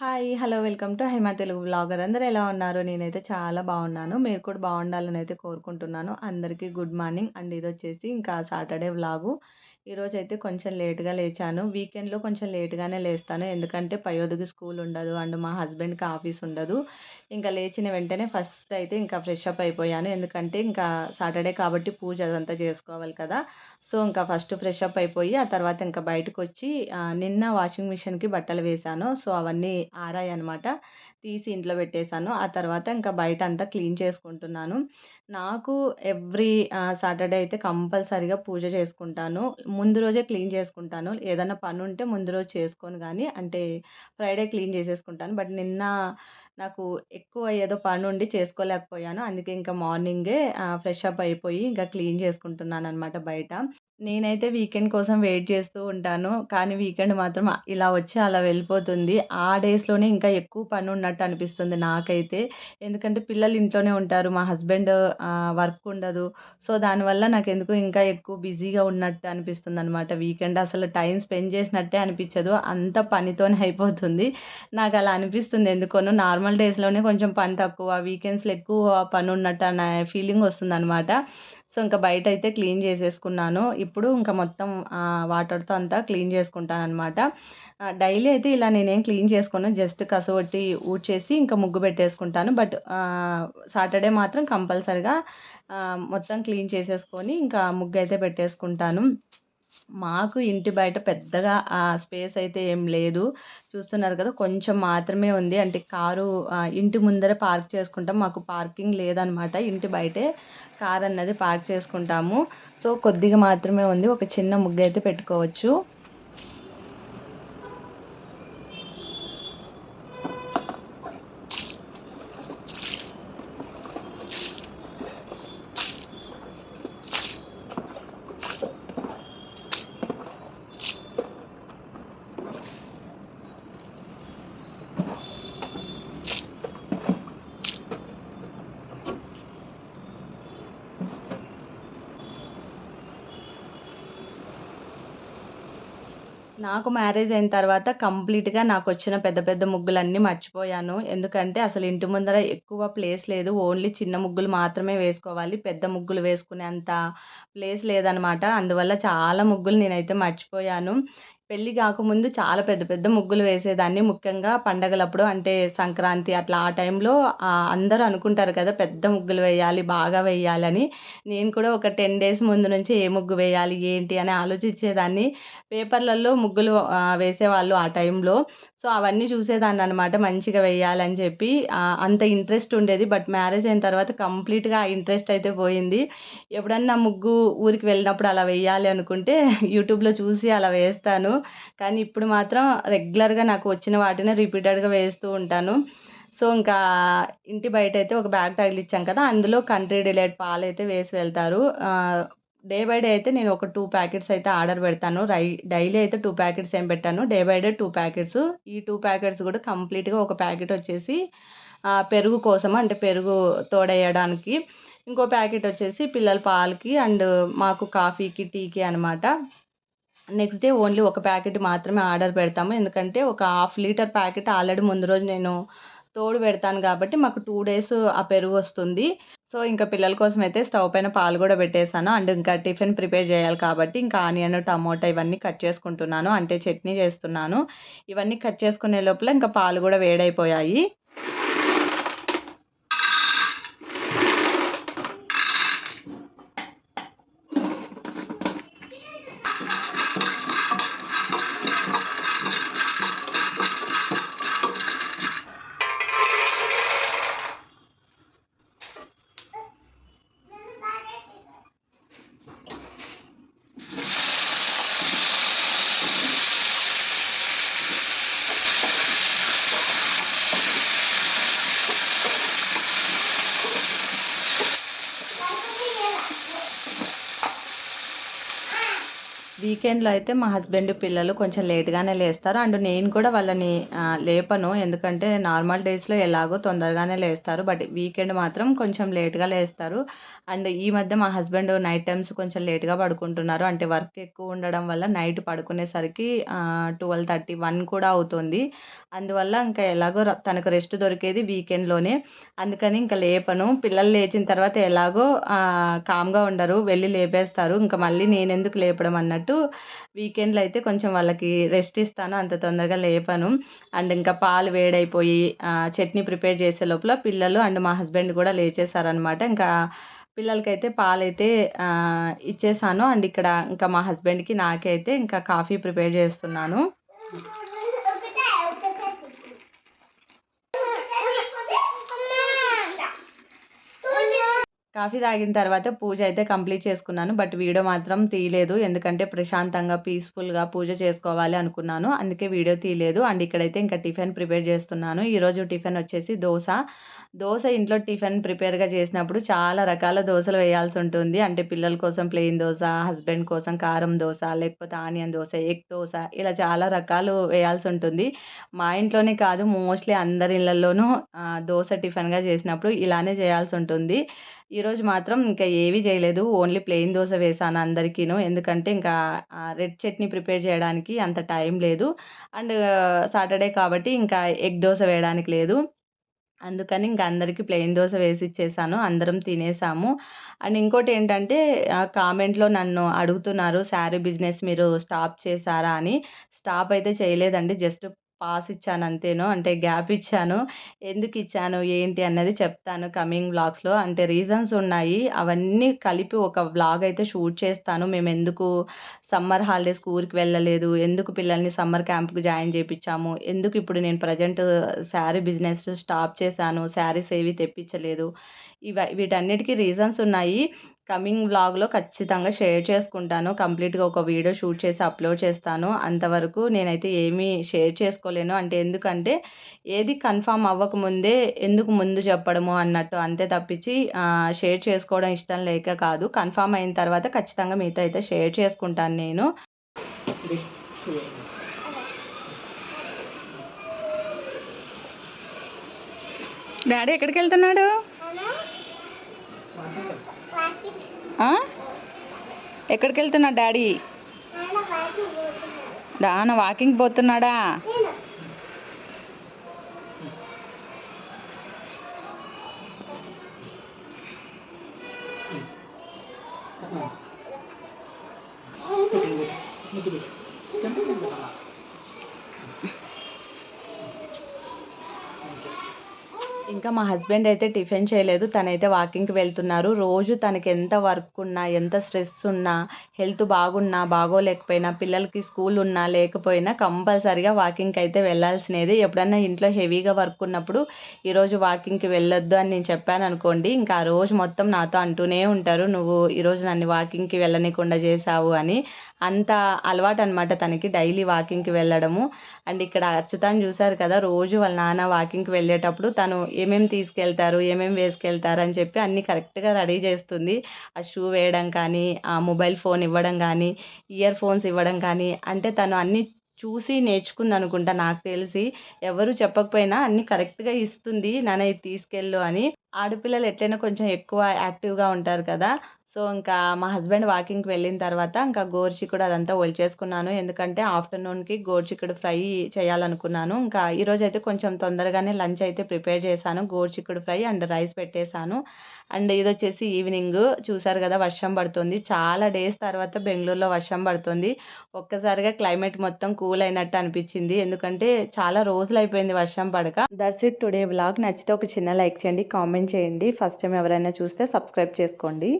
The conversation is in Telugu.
Hi! Hello! Welcome to Hema Telugu vlogger. అందరూ ఎలా ఉన్నారు? నేనైతే చాలా బాగున్నాను. మీరు కూడా బాగుండాలని అయితే కోరుకుంటున్నాను. అందరికీ గుడ్ మార్నింగ్ అండ్ ఇది వచ్చేసి ఇంకా సాటర్డే వ్లాగు. ఈరోజైతే కొంచెం లేట్‌గా లేచాను. వీకెండ్‌లో కొంచెం లేట్‌గానే లేస్తాను. ఎందుకంటే పయోధికి స్కూల్ ఉండదు. అండ్ మా హస్బెండ్‌కి ఆఫీస్ ఉండదు. ఇంకా లేచిన వెంటనే ఫస్ట్ అయితే ఇంకా ఫ్రెష్ అప్ అయిపోయాను. ఎందుకంటే ఇంకా సాటర్డే కాబట్టి పూజ అదంతా చేసుకోవాలి కదా! సో, ఇంకా ఫస్ట్ ఫ్రెష్ అప్ అయిపోయి ఆ తర్వాత ఇంకా బయటకొచ్చి వచ్చి నిన్న వాషింగ్ మిషన్‌కి బట్టలు వేశాను. సో, అవన్నీ ఆరాయి అనమాట తీసి ఇంట్లో పెట్టేశాను. ఆ తర్వాత ఇంకా బయట అంతా క్లీన్ చేసుకుంటున్నాను. నాకు ఎవ్రీ సాటర్డే అయితే కంపల్సరీగా పూజ చేసుకుంటాను. ముందు రోజే క్లీన్ చేసుకుంటాను. ఏదైనా పని ఉంటే ముందు రోజు చేసుకోను కానీ అంటే ఫ్రైడే క్లీన్ చేసేసుకుంటాను. బట్ నిన్న నాకు ఎక్కువ ఏదో పని ఉండి చేసుకోలేకపోయాను. అందుకే ఇంకా మార్నింగే ఫ్రెష్ అప్ అయిపోయి ఇంకా క్లీన్ చేసుకుంటున్నాను అనమాట బయట. నేనైతే వీకెండ్ కోసం వెయిట్ చేస్తూ ఉంటాను. కానీ వీకెండ్ మాత్రం ఇలా వచ్చి అలా వెళ్ళిపోతుంది. ఆ డేస్‌లోనే ఇంకా ఎక్కువ పని ఉన్నట్టు అనిపిస్తుంది నాకైతే. ఎందుకంటే పిల్లలు ఇంట్లోనే ఉంటారు. మా హస్బెండ్ వర్క్ ఉండదు. సో, దానివల్ల నాకు ఎందుకు ఇంకా ఎక్కువ బిజీగా ఉన్నట్టు అనిపిస్తుంది అనమాట వీకెండ్ అసలు టైం స్పెండ్ చేసినట్టే అనిపించదు. అంత పనితోనే అయిపోతుంది. నాకు అలా అనిపిస్తుంది ఎందుకోనో. నార్మల్ డేస్‌లోనే కొంచెం పని తక్కువ, వీకెండ్స్‌లో ఎక్కువ పని ఉన్నట్టు అనే ఫీలింగ్ వస్తుంది అనమాట సో, ఇంకా బయట అయితే క్లీన్ చేసేసుకున్నాను. ఇప్పుడు ఇంకా మొత్తం వాటర్‌తో అంతా క్లీన్ చేసుకుంటాననమాట. డైలీ అయితే ఇలా నేనేం క్లీన్ చేసుకోను. జస్ట్ కసవొట్టి ఊడ్చేసి ఇంకా ముగ్గు పెట్టేసుకుంటాను. బట్ సాటర్డే మాత్రం కంపల్సరిగా మొత్తం క్లీన్ చేసేసుకొని ఇంకా ముగ్గు అయితే పెట్టేసుకుంటాను. మాకు ఇంటి బయట పెద్దగా ఆ స్పేస్ అయితే ఏం లేదు. చూస్తున్నారు కదా! కొంచెం మాత్రమే ఉంది. అంటే కారు ఇంటి ముందర పార్క్ చేసుకుంటాం. మాకు పార్కింగ్ లేదనమాట. ఇంటి బయటే కార్ అన్నది పార్క్ చేసుకుంటాము. సో, కొద్దిగా మాత్రమే ఉంది. ఒక చిన్న ముగ్గు అయితే పెట్టుకోవచ్చు. నాకు మ్యారేజ్ అయిన తర్వాత కంప్లీట్‌గా నాకు వచ్చిన పెద్ద పెద్ద ముగ్గులన్నీ మర్చిపోయాను. ఎందుకంటే అసలు ఇంటి ముందర ఎక్కువ ప్లేస్ లేదు. ఓన్లీ చిన్న ముగ్గులు మాత్రమే వేసుకోవాలి. పెద్ద ముగ్గులు వేసుకునేంత ప్లేస్ లేదనమాట. అందువల్ల చాలా ముగ్గులు నేనైతే మర్చిపోయాను. పెళ్ళి కాకముందు చాలా పెద్ద పెద్ద ముగ్గులు వేసేదాన్ని. ముఖ్యంగా పండగలప్పుడు అంటే సంక్రాంతి అట్లా ఆ టైంలో అందరూ అనుకుంటారు కదా! పెద్ద ముగ్గులు వేయాలి, బాగా వేయాలని. నేను కూడా ఒక 10 డేస్ ముందు నుంచి ఏ ముగ్గు వేయాలి, ఏంటి అని ఆలోచించేదాన్ని. పేపర్‌లలో ముగ్గులు వేసేవాళ్ళు ఆ టైంలో. సో, అవన్నీ చూసేదాన్ని అనమాట మంచిగా వేయాలని చెప్పి. అంత ఇంట్రెస్ట్ ఉండేది. బట్ మ్యారేజ్ అయిన తర్వాత కంప్లీట్‌గా ఆ ఇంట్రెస్ట్ అయితే పోయింది. ఎప్పుడన్నా ముగ్గు ఊరికి వెళ్ళినప్పుడు అలా వేయాలి అనుకుంటే యూట్యూబ్‌లో చూసి అలా వేస్తాను. కానీ ఇప్పుడు మాత్రం రెగ్యులర్‌గా నాకు వచ్చిన వాటినే రిపీటెడ్‌గా వేస్తూ ఉంటాను. సో, ఇంకా ఇంటి బయట అయితే ఒక బ్యాగ్ తగిలిచ్చాం కదా! అందులో కంట్రీ డిలైట్ అయితే వేసి వెళ్తారు. డే బై డే అయితే నేను ఒక టూ ప్యాకెట్స్ అయితే ఆర్డర్ పెడతాను. రై డైలీ అయితే టూ ప్యాకెట్స్ ఏం పెట్టాను day by day two packets. ఈ టూ ప్యాకెట్స్ కూడా కంప్లీట్‌గా ఒక ప్యాకెట్ వచ్చేసి పెరుగు కోసం అంటే పెరుగు తోడేయడానికి. ఇంకో ప్యాకెట్ వచ్చేసి పిల్లల పాలకి అండ్ మాకు కాఫీకి, టీకి అనమాట. నెక్స్ట్ డే ఓన్లీ ఒక ప్యాకెట్ మాత్రమే ఆర్డర్ పెడతాము. ఎందుకంటే ఒక హాఫ్ లీటర్ ప్యాకెట్ ఆల్రెడీ ముందు రోజు నేను తోడు పెడతాను కాబట్టి మాకు టూ డేస్ ఆ పెరుగు వస్తుంది సో, ఇంకా పిల్లల కోసం అయితే స్టవ్ పైన పాలు కూడా పెట్టేసాను. అండ్ ఇంకా టిఫిన్ ప్రిపేర్ చేయాలి కాబట్టి ఇంకా ఆనియన్, టమోటా ఇవన్నీ కట్ చేసుకుంటున్నాను. అంటే చట్నీ చేస్తున్నాను. ఇవన్నీ కట్ చేసుకునే లోపల ఇంకా పాలు కూడా వేడైపోయాయి. వీకెండ్‌లో అయితే మా హస్బెండ్, పిల్లలు కొంచెం లేట్‌గానే లేస్తారు. అండ్ నేను కూడా వాళ్ళని లేపను. ఎందుకంటే నార్మల్ డేస్‌లో ఎలాగో తొందరగానే లేస్తారు. బట్ వీకెండ్ మాత్రం కొంచెం లేట్‌గా లేస్తారు. అండ్ ఈ మధ్య మా హస్బెండ్ నైట్ టైమ్స్ కొంచెం లేట్‌గా పడుకుంటున్నారు. అంటే వర్క్ ఎక్కువ ఉండడం వల్ల నైట్ పడుకునేసరికి ట్వెల్వ్ థర్టీ వన్ కూడా అవుతుంది. అందువల్ల ఇంకా ఎలాగో తనకు రెస్ట్ దొరికేది వీకెండ్‌లోనే. అందుకని ఇంకా లేపను. పిల్లలు లేచిన తర్వాత ఎలాగో కామ్‌గా ఉండరు. వెళ్ళి లేపేస్తారు. ఇంకా మళ్ళీ నేను ఎందుకు లేపడం అన్నట్టు వీకెండ్‌లో అయితే కొంచెం వాళ్ళకి రెస్ట్ ఇస్తాను. అంత తొందరగా లేపను. అండ్ ఇంకా పాలు వేడైపోయి చట్నీ ప్రిపేర్ చేసే లోపల పిల్లలు అండ్ మా హస్బెండ్ కూడా లేచేసారనమాట. ఇంకా పిల్లలకైతే పాలైతే ఇచ్చేసాను. అండ్ ఇక్కడ ఇంకా మా హస్బెండ్‌కి, నాకైతే ఇంకా కాఫీ ప్రిపేర్ చేస్తున్నాను. కాఫీ తాగిన తర్వాత పూజ అయితే కంప్లీట్ చేసుకున్నాను. బట్ వీడియో మాత్రం తీయలేదు. ఎందుకంటే ప్రశాంతంగా, పీస్‌ఫుల్‌గా పూజ చేసుకోవాలి అనుకున్నాను. అందుకే వీడియో తీయలేదు. అండ్ ఇక్కడైతే ఇంకా టిఫిన్ ప్రిపేర్ చేస్తున్నాను. ఈరోజు టిఫిన్ వచ్చేసి దోశ దోశ ఇంట్లో టిఫిన్ ప్రిపేర్‌గా చేసినప్పుడు చాలా రకాల దోశలు వేయాల్సి ఉంటుంది. అంటే పిల్లల కోసం ప్లెయిన్ దోశ హస్బెండ్ కోసం కారం దోశ లేకపోతే ఆనియన్ దోశ ఎగ్ దోశ ఇలా చాలా రకాలు వేయాల్సి ఉంటుంది. మా ఇంట్లోనే కాదు మోస్ట్‌లీ అందరి ఇళ్ళల్లోనూ దోశ టిఫిన్‌గా చేసినప్పుడు ఇలానే చేయాల్సి ఉంటుంది. ఈరోజు మాత్రం ఇంకా ఏవి చేయలేదు. ఓన్లీ ప్లెయిన్ దోశ వేసాను అందరికీను. ఎందుకంటే ఇంకా రెడ్ చట్నీ ప్రిపేర్ చేయడానికి అంత టైం లేదు. అండ్ సాటర్డే కాబట్టి ఇంకా ఎగ్ దోశ వేయడానికి లేదు. అందుకని ఇంక అందరికీ ప్లెయిన్ వేసి ఇచ్చేసాను అందరం తినేసాము. అండ్ ఇంకోటి ఏంటంటే కామెంట్‌లో నన్ను అడుగుతున్నారు శారీ బిజినెస్ మీరు స్టాప్ చేశారా అని. స్టాప్ అయితే చేయలేదండి. జస్ట్ పాస్ ఇచ్చాను అంతేను. అంటే గ్యాప్ ఇచ్చాను. ఎందుకు ఇచ్చాను ఏంటి అన్నది చెప్తాను కమింగ్ వ్లాగ్స్‌లో. అంటే రీజన్స్ ఉన్నాయి. అవన్నీ కలిపి ఒక వ్లాగ్ అయితే షూట్ చేస్తాను. మేము ఎందుకు సమ్మర్ హాలిడేస్‌కి ఊరికి వెళ్ళలేదు. ఎందుకు పిల్లల్ని సమ్మర్ క్యాంప్‌కి జాయిన్ చేయించాము ఎందుకు ఇప్పుడు నేను ప్రజెంట్ శారీ బిజినెస్ స్టాప్ చేశాను. శారీస్ ఏవి తెప్పించలేదు. ఇవ వీటన్నిటికీ రీజన్స్ ఉన్నాయి. కమింగ్ వ్లాగ్‌లో ఖచ్చితంగా షేర్ చేసుకుంటాను. కంప్లీట్‌గా ఒక వీడియో షూట్ చేసి అప్లోడ్ చేస్తాను. అంతవరకు నేనైతే ఏమీ షేర్ చేసుకోలేను. అంటే ఎందుకంటే ఏది కన్ఫామ్ అవ్వకముందే ఎందుకు ముందు చెప్పడము అన్నట్టు అంతే తప్పించి షేర్ చేసుకోవడం ఇష్టం లేక కాదు. కన్ఫామ్ అయిన తర్వాత ఖచ్చితంగా మీతో అయితే షేర్ చేసుకుంటాను నేను. డాడీ ఎక్కడికెళ్తున్నాడు? ఆ? వెళ్తున్నా డాడీ? నాన్న వాకింగ్ పోతున్నాడా? ఇంకా మా హస్బెండ్ అయితే టిఫిన్ చేయలేదు. తనైతే వాకింగ్‌కి వెళ్తున్నారు. రోజు తనకి ఎంత వర్క్ ఉన్నా, ఎంత స్ట్రెస్ ఉన్నా, హెల్త్ బాగున్నా, బాగోలేకపోయినా, పిల్లలకి స్కూల్ ఉన్నా, లేకపోయినా కంపల్సరీగా వాకింగ్‌కి అయితే వెళ్ళాల్సినదే. ఎప్పుడన్నా ఇంట్లో హెవీగా వర్క్ ఉన్నప్పుడు ఈరోజు వాకింగ్‌కి వెళ్ళొద్దు అని నేను చెప్పాను అనుకోండి ఇంకా ఆ రోజు మొత్తం నాతో అంటూనే ఉంటారు. "నువ్వు ఈరోజు నన్ను వాకింగ్‌కి వెళ్ళనీకుండా చేశావు" అని. అంత అలవాటు అనమాట తనకి డైలీ వాకింగ్‌కి వెళ్ళడము. అండ్ ఇక్కడ అచ్యుతాని చూశారు కదా! రోజు వాళ్ళ నాన్న వాకింగ్‌కి వెళ్ళేటప్పుడు తను ఏమేమి తీసుకెళ్తారు, ఏమేమి వేసుకెళ్తారు అని చెప్పి అన్నీ కరెక్ట్‌గా రెడీ చేస్తుంది. ఆ షూ వేయడం కానీ, ఆ మొబైల్ ఫోన్ ఇవ్వడం కానీ, ఇయర్ ఫోన్స్ ఇవ్వడం కానీ, అంటే తను అన్నీ చూసి నేర్చుకుందనుకుంటా నాకు తెలిసి. ఎవరు చెప్పకపోయినా అన్నీ కరెక్ట్‌గా ఇస్తుంది. నాన్న ఇది తీసుకెళ్ళు అని. ఆడపిల్లలు ఎట్లైనా కొంచెం ఎక్కువ యాక్టివ్‌గా ఉంటారు కదా! సో, ఇంకా మా హస్బెండ్ వాకింగ్‌కి వెళ్ళిన తర్వాత ఇంకా గోరుచిక్కుడు అదంతా ఒలిచేసుకున్నాను. ఎందుకంటే ఆఫ్టర్‌నూన్‌కి గోరుచిక్కుడు ఫ్రై చేయాలనుకున్నాను. ఇంకా ఈరోజు అయితే కొంచెం తొందరగానే లంచ్ అయితే ప్రిపేర్ చేశాను. గోరుచిక్కుడు ఫ్రై అండ్ రైస్ పెట్టేశాను అండ్ ఇది వచ్చేసి ఈవినింగ్ చూసారు కదా! వర్షం పడుతుంది. చాలా డేస్ తర్వాత బెంగళూరులో వర్షం పడుతుంది. ఒక్కసారిగా క్లైమేట్ మొత్తం కూల్ అయినట్టు అనిపించింది. ఎందుకంటే చాలా రోజులు అయిపోయింది వర్షం పడక. దట్స్ ఇట్ టుడే బ్లాగ్ నచ్చితే ఒక చిన్న లైక్ చేయండి. కామెంట్ చేయండి. ఫస్ట్ టైం ఎవరైనా చూస్తే సబ్స్క్రైబ్ చేసుకోండి.